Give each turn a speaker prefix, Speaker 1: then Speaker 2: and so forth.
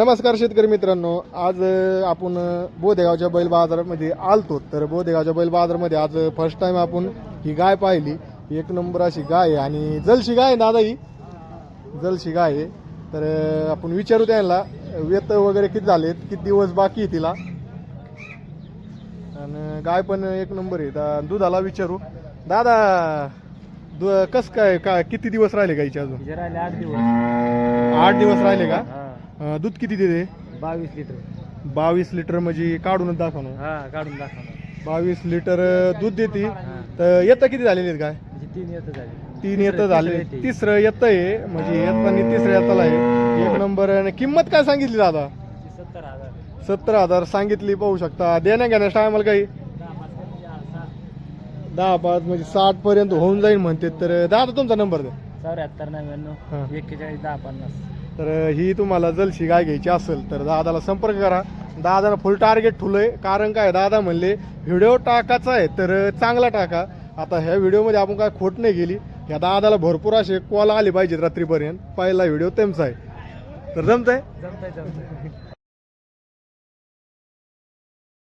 Speaker 1: नमस्कार शेतकरी मित्रांनो. आज आपण बोदेगावच्या बैल बाजारामध्ये आलतो. तर बोदेगावच्या बैल बाजारामध्ये आज फर्स्ट टाइम आपण ही गाय पाहिली. एक नंबर अशी गाय आहे आणि जलशी गाय आहे दादा ही? जलशी गाय आहे. तर आपण विचारू त्यांना वेत वगैरे किती झालेत किती दिवस बाकी आहे तिला? आणि गाय पण एक नंबर आहे. तर दुधाला विचारू. दादा दु कस काय काय किती दिवस राहिले गाईचे अजून?
Speaker 2: आठ दिवस.
Speaker 1: आठ दिवस राहिले का? अ, दूध किती देते?
Speaker 2: बावीस लिटर.
Speaker 1: बावीस लिटर म्हणजे काढूनच दाखवणार
Speaker 2: हा काढून दाखवणार
Speaker 1: बावीस लिटर दूध देते. तर येतं किती झालेली आहेत काय?
Speaker 2: म्हणजे तीन येतं झाले.
Speaker 1: तीन येतं झाले.
Speaker 2: तिसरं येते.
Speaker 1: तिसरं येतं आहे म्हणजे येताना तिसरं येताला आहे. एक नंबर आणि किंमत काय सांगितली दादा?
Speaker 2: सत्तर हजार.
Speaker 1: सत्तर हजार सांगितली पाहू शकता. देण्या घेण्यास टायमाला काही?
Speaker 2: दहा पाच. दहा
Speaker 1: म्हणजे साठ पर्यंत होऊन जाईल म्हणते. तर दादा तुमचा नंबर द्या.
Speaker 2: चौऱ्याहत्तर
Speaker 1: हा.
Speaker 2: नव्याण्णव एक्केचाळीस दहा पन्नास.
Speaker 1: तर ही तुम्हाला जलशी गाय घ्यायची असेल तर दादाला संपर्क करा. दादाला फुल टार्गेट ठुलंय. कारण काय दादा म्हणले व्हिडिओ टाकायचा आहे तर चांगला टाका. आता ह्या व्हिडिओमध्ये आपण काय खोट नाही गेली ह्या दादाला भरपूर असे कॉल आले पाहिजेत रात्रीपर्यंत. पहिला व्हिडिओ त्यांचा आहे. तर
Speaker 2: जमत आहे